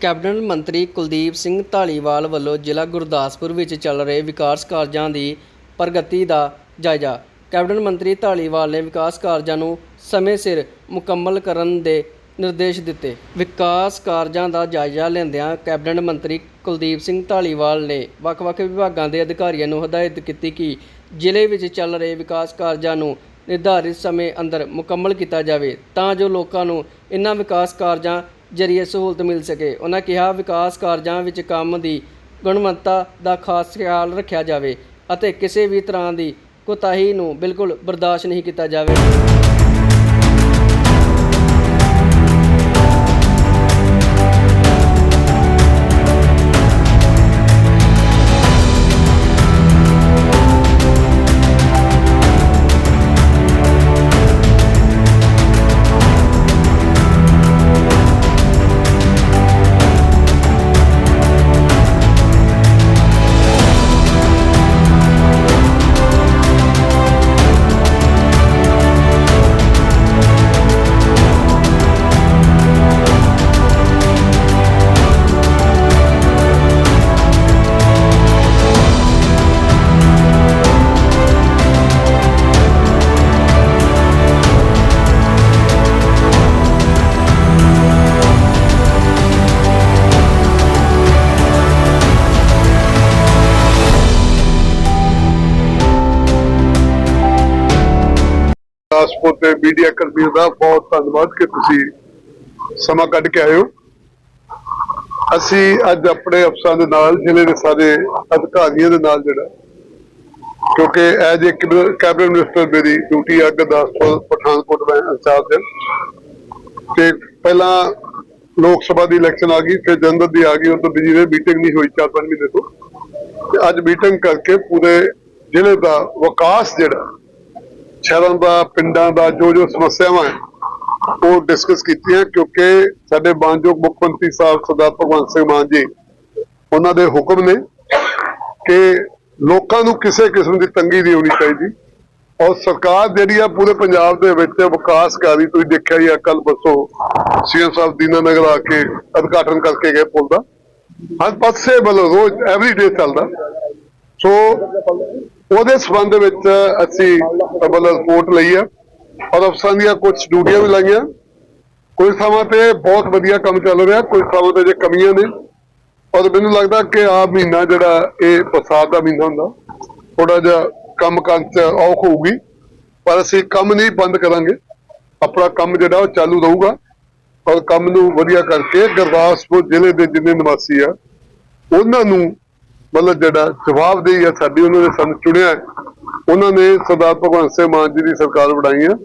Cabinet ਮੰਤਰੀ ਕੁਲਦੀਪ ਸਿੰਘ ਢਾਲੀਵਾਲ ਵੱਲੋਂ ਜ਼ਿਲ੍ਹਾ ਗੁਰਦਾਸਪੁਰ ਵਿੱਚ ਚੱਲ ਰਹੇ ਵਿਕਾਸ ਕਾਰਜਾਂ ਦੀ ਪ੍ਰਗਤੀ ਦਾ ਜਾਇਜ਼ਾ। ਕੈਬਨਿਟ ਮੰਤਰੀ ਢਾਲੀਵਾਲ ਨੇ ਵਿਕਾਸ ਕਾਰਜਾਂ ਨੂੰ ਸਮੇਂ ਸਿਰ ਮੁਕੰਮਲ ਕਰਨ ਦੇ ਨਿਰਦੇਸ਼ ਦਿੱਤੇ। ਵਿਕਾਸ ਕਾਰਜਾਂ ਦਾ ਜਾਇਜ਼ਾ ਲੈਂਦਿਆਂ ਕੈਬਨਿਟ ਮੰਤਰੀ ਕੁਲਦੀਪ ਸਿੰਘ ਢਾਲੀਵਾਲ ਨੇ ਵੱਖ-ਵੱਖ ਵਿਭਾਗਾਂ ਦੇ ਅਧਿਕਾਰੀਆਂ ਨੂੰ ਹਦਾਇਤ ਕੀਤੀ ਕਿ ਜ਼ਿਲ੍ਹੇ ਵਿੱਚ ਚੱਲ ਰਹੇ ਵਿਕਾਸ ਕਾਰਜਾਂ ਨੂੰ ਨਿਰਧਾਰਿਤ ਸਮੇਂ ਅੰਦਰ ਮੁਕੰਮਲ ਕੀਤਾ ਜਾਵੇ ਤਾਂ ਜੋ ਲੋਕਾਂ ਨੂੰ ਇਨ੍ਹਾਂ ਵਿਕਾਸ ਕਾਰਜਾਂ ਜਰੀਏ ਸਹੂਲਤ ਮਿਲ ਸਕੇ। ਉਹਨਾਂ ਕਿਹਾ, ਵਿਕਾਸ ਕਾਰਜਾਂ ਵਿੱਚ ਕੰਮ ਦੀ ਗੁਣਵੱਤਾ ਦਾ ਖਾਸ ਖਿਆਲ ਰੱਖਿਆ ਜਾਵੇ ਅਤੇ ਕਿਸੇ ਵੀ ਤਰ੍ਹਾਂ ਦੀ ਕੋਤਾਹੀ ਨੂੰ ਬਿਲਕੁਲ ਬਰਦਾਸ਼ਤ ਨਹੀਂ ਕੀਤਾ ਜਾਵੇ। ਗੁਰਦਾਸਪੁਰ ਤੇ ਮੀਡੀਆ ਕਰਮੀਆਂ ਦਾ ਬਹੁਤ ਧੰਨਵਾਦ ਕਿ ਤੁਸੀਂ ਸਮਾਂ ਕੱਢ ਕੇ ਆਏ ਹੋ। ਅਸੀਂ ਅੱਜ ਆਪਣੇ ਅਫਸਰਾਂ ਦੇ ਨਾਲ, ਜ਼ਿਲ੍ਹੇ ਦੇ ਸਾਰੇ ਅਧਿਕਾਰੀਆਂ ਦੇ ਨਾਲ ਜਿਹੜਾ, ਕਿਉਂਕਿ ਐਜ ਇੱਕ ਕੈਬਨਿਟ ਮਿਨਿਸਟਰ ਮੇਰੀ ਡਿਊਟੀ ਆ ਗੁਰਦਾਸਪੁਰ, ਪਠਾਨਕੋਟ ਮੈਂ ਇੰਚਾਰਜ ਹਾਂ। ਤੇ ਪਹਿਲਾਂ ਲੋਕ ਸਭਾ ਦੀ ਇਲੈਕਸ਼ਨ ਆ ਗਈ, ਫਿਰ ਜਨਰਲ ਦੀ ਆ ਗਈ ਉਹ ਤੋਂ ਬਿਜ਼ੀ ਰਹੇ ਮੀਟਿੰਗ ਨਹੀਂ ਹੋਈ, ਚਾਰ ਪੰਜ ਮਹੀਨੇ ਤੋਂ। ਤੇ ਅੱਜ ਮੀਟਿੰਗ ਕਰਕੇ ਪੂਰੇ ਜ਼ਿਲ੍ਹੇ ਦਾ ਵਿਕਾਸ ਜਿਹੜਾ ਸ਼ਹਿਰਾਂ ਦਾ, ਪਿੰਡਾਂ ਦਾ ਜੋ ਜੋ ਸਮੱਸਿਆਵਾਂ ਹੈ, ਉਹ ਡਿਸਕਸ ਕੀਤੀਆਂ ਕਿਉਂਕਿ ਸਾਡੇ ਮਾਨਯੋਗ ਮੁੱਖ ਮੰਤਰੀ ਸਾਹਿਬ ਸਰਦਾਰ ਭਗਵੰਤ ਸਿੰਘ ਮਾਨ ਜੀ, ਉਹਨਾਂ ਦੇ ਹੁਕਮ ਨੇ ਕਿ ਲੋਕਾਂ ਨੂੰ ਕਿਸੇ ਕਿਸਮ ਦੀ ਤੰਗੀ ਨਹੀਂ ਹੋਣੀ ਚਾਹੀਦੀ ਔਰ ਸਰਕਾਰ ਜਿਹੜੀ ਆ ਪੂਰੇ ਪੰਜਾਬ ਦੇ ਵਿੱਚ ਵਿਕਾਸਕਾਰੀ ਤੁਸੀਂ ਦੇਖਿਆ ਹੀ ਆ ਕੱਲ ਬਸੋ ਸੀਐਮ ਸਾਹਿਬ ਦੀਨਾ ਨਗਰ ਆ ਕੇ ਉਦਘਾਟਨ ਕਰਕੇ ਗਏ ਪੁਲ ਦਾ। ਹਰ ਪਾਸੇ ਮਤਲਬ ਰੋਜ਼ ਐਵਰੀ ਡੇ ਚੱਲਦਾ। ਸੋ ਉਹਦੇ ਸਬੰਧ ਵਿੱਚ ਅਸੀਂ ਮਤਲਬ ਰਿਪੋਰਟ ਲਈ ਆ। ਔਰ ਅਫਸਰਾਂ ਦੀਆਂ ਕੁਝ ਡਿਊਟੀਆਂ ਵੀ ਲਾਈਆਂ। ਕੋਈ ਥਾਵਾਂ ਤੇ ਬਹੁਤ ਵਧੀਆ ਕੰਮ ਚੱਲ ਰਿਹਾ। ਕੋਈ ਥਾਵਾਂ ਤੇ ਜੇ ਕਮੀਆਂ ਨੇ। ਔਰ ਮੈਨੂੰ ਲੱਗਦਾ ਕਿ ਆ ਮਹੀਨਾ ਜਿਹੜਾ ਇਹ ਬਰਸਾਤ ਦਾ ਮਹੀਨਾ ਹੁੰਦਾ ਥੋੜਾ ਜਿਹਾ ਕੰਮ ਕਾਂ ਚ ਔਖ ਹੋਊਗੀ। ਪਰ ਅਸੀਂ ਕੰਮ ਨਹੀਂ ਬੰਦ ਕਰਾਂਗੇ। ਆਪਣਾ ਕੰਮ ਜਿਹੜਾ ਉਹ ਚਾਲੂ ਰਹੂਗਾ। ਔਰ ਕੰਮ ਨੂੰ ਵਧੀਆ ਕਰਕੇ ਗੁਰਦਾਸਪੁਰ ਜ਼ਿਲ੍ਹੇ ਦੇ ਜਿੰਨੇ ਨਿਵਾਸੀ ਆ, ਉਹਨਾਂ ਨੂੰ ਮਤਲਬ ਜਿਹੜਾ ਜਵਾਬਦੇਹੀ ਆ ਸਾਡੀ ਉਹਨਾਂ ਨੇ ਸਾਨੂੰ ਚੁਣਿਆ। ਹੈ। ਉਹਨਾਂ ਨੇ ਸਰਦਾਰ ਭਗਵੰਤ ਸਿੰਘ ਮਾਨ ਜੀ ਦੀ ਸਰਕਾਰ ਬਣਾਈ ਆ।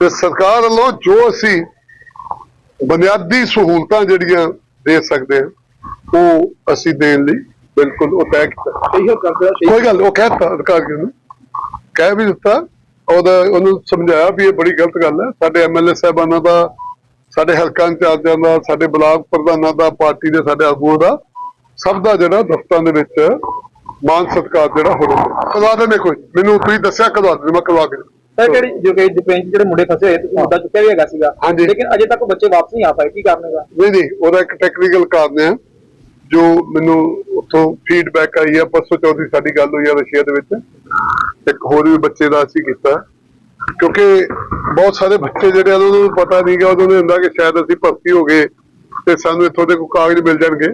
ਤੇ ਸਰਕਾਰ ਵੱਲੋਂ ਜੋ ਅਸੀਂ ਬੁਨਿਆਦੀ ਸਹੂਲਤਾਂ ਜਿਹੜੀਆਂ ਦੇ ਸਕਦੇ ਹਾਂ ਉਹ ਅਸੀਂ ਦੇਣ ਲਈ ਬਿਲਕੁਲ ਉਹ ਤੈਅ ਕੀਤਾ। ਕੋਈ ਗੱਲ ਉਹ ਕਹਿਤਾ ਅਧਿਕਾਰੀ ਨੂੰ? ਕਹਿ ਵੀ ਦਿੱਤਾ। ਉਹਦਾ ਉਹਨੂੰ ਸਮਝਾਇਆ ਵੀ ਇਹ ਬੜੀ ਗਲਤ ਗੱਲ ਹੈ ਸਾਡੇ ਐਮਐਲਏ ਸਾਹਿਬਾਨਾਂ ਦਾ ਸਾਡੇ ਹਲਕਾ ਇੰਚਾਰਜਾਂ ਦਾ ਸਾਡੇ ਬਲਾਕ ਪ੍ਰਧਾਨਾਂ ਦਾ ਪਾਰਟੀ ਦੇ ਸਾਡੇ ਆਗੂਆਂ ਦਾ ਸਭ ਦਾ ਜਿਹੜਾ ਦਫ਼ਤਰਾਂ ਦੇ ਵਿੱਚ ਮਾਨ ਸਤਿਕਾਰ ਜਿਹੜਾ ਹੋ ਰਿਹਾ ਕਰਵਾ ਦੇਣੇ ਕੋਈ। ਮੈਨੂੰ ਤੁਸੀਂ ਦੱਸਿਆ ਕਰਵਾ ਦੇ ਮੈਂ ਕਰਵਾ ਕੇ ਸਰ ਜਿਹੜੀ ਜੋ ਕਿ ਡਿਫੈਂਸ ਜਿਹੜੇ ਮੁੰਡੇ ਫਸੇ ਹੋਏ ਤੁਸੀਂ ਮੁੱਦਾ ਚੁੱਕਿਆ ਵੀ ਹੈਗਾ ਸੀਗਾ। ਲੇਕਿਨ ਅਜੇ ਤੱਕ ਬੱਚੇ ਵਾਪਸ ਨਹੀਂ ਆ ਪਾਏ ਕੀ ਕਾਰਨ ਹੈਗਾ? ਨਹੀਂ ਨਹੀਂ ਉਹਦਾ ਇੱਕ ਟੈਕਨੀਕਲ ਕਾਰਨ ਹੈ ਜੋ ਮੈਨੂੰ ਉੱਥੋਂ ਫੀਡਬੈਕ ਆਈ ਹੈ ਪਰਸੋਂ ਚੌਥੀ ਸਾਡੀ ਗੱਲ ਹੋਈ ਹੈ ਰਸ਼ੀਆ ਦੇ ਵਿੱਚ। ਇੱਕ ਹੋਰ ਵੀ ਬੱਚੇ ਦਾ ਅਸੀਂ ਕੀਤਾ। ਕਿਉਂਕਿ ਬਹੁਤ ਸਾਰੇ ਬੱਚੇ ਜਿਹੜੇ ਉਹਨਾਂ ਨੂੰ ਪਤਾ ਨਹੀਂ ਗਾ ਉਹਨਾਂ ਨੂੰ ਹੁੰਦਾ ਕਿ ਸ਼ਾਇਦ ਅਸੀਂ ਭਰਤੀ ਹੋ ਗਏ ਤੇ ਸਾਨੂੰ ਇੱਥੋਂ ਦੇ ਕੋਈ ਕਾਗਜ਼ ਮਿਲ ਜਾਣਗੇ।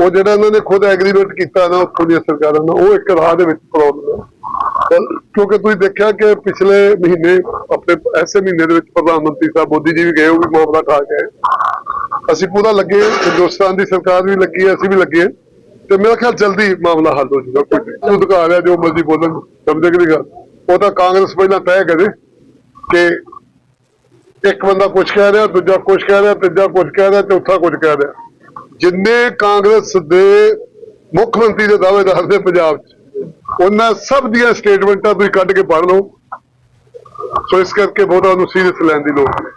ਉਹ ਜਿਹੜਾ ਇਹਨਾਂ ਨੇ ਖੁਦ ਐਗਰੀਮੈਂਟ ਕੀਤਾ ਨਾ ਉੱਥੋਂ ਦੀਆਂ ਸਰਕਾਰਾਂ ਨਾਲ ਉਹ ਇੱਕ ਰਾਹ ਦੇ ਵਿੱਚ ਪ੍ਰੋਬਲਮ ਹੈ ਕਿਉਂਕਿ ਤੁਸੀਂ ਦੇਖਿਆ ਕਿ ਪਿਛਲੇ ਮਹੀਨੇ ਆਪਣੇ ਐਸੇ ਮਹੀਨੇ ਦੇ ਵਿੱਚ ਪ੍ਰਧਾਨ ਮੰਤਰੀ ਸਾਹਿਬ ਮੋਦੀ ਜੀ ਵੀ ਗਏ, ਉਹ ਵੀ ਮਾਮਲਾ ਠਾ ਕੇ ਅਸੀਂ ਪੂਰਾ ਲੱਗੇ, ਹਿੰਦੁਸਤਾਨ ਦੀ ਸਰਕਾਰ ਵੀ ਲੱਗੀ ਹੈ, ਅਸੀਂ ਵੀ ਲੱਗੇ ਤੇ ਮੇਰਾ ਖਿਆਲ ਜਲਦੀ ਮਾਮਲਾ ਹੱਲ ਹੋ ਜਾਊਗਾ, ਕੋਈ ਅਧਿਕਾਰ ਹੈ, ਜੋ ਮਰਜ਼ੀ ਬੋਲਣ ਸਮਝੇ ਕਿ ਗੱਲ। ਉਹ ਤਾਂ ਕਾਂਗਰਸ ਪਹਿਲਾਂ ਤੈਅ ਕਰੇ ਕਿ ਇੱਕ ਬੰਦਾ ਕੁਝ ਕਹਿ ਰਿਹਾ, ਦੂਜਾ ਕੁਝ ਕਹਿ ਰਿਹਾ, ਤੀਜਾ ਕੁਝ ਕਹਿ ਰਿਹਾ ਚੌਥਾ ਕੁਝ ਕਹਿ ਰਿਹਾ। ਜਿੰਨੇ ਕਾਂਗਰਸ ਦੇ ਮੁੱਖ ਮੰਤਰੀ ਦੇ ਦਾਅਵੇਦਾਰ ਨੇ ਪੰਜਾਬ 'ਚ, ਉਹਨਾਂ ਸਭ ਦੀਆਂ ਸਟੇਟਮੈਂਟਾਂ ਤੁਸੀਂ ਕੱਢ ਕੇ ਪੜ੍ਹ ਲਓ। ਸੋ ਇਸ ਕਰਕੇ ਬਹੁਤਾ ਉਹਨੂੰ ਸੀਰੀਅਸ ਲੈਣ ਦੀ ਲੋੜ ਨਹੀਂ।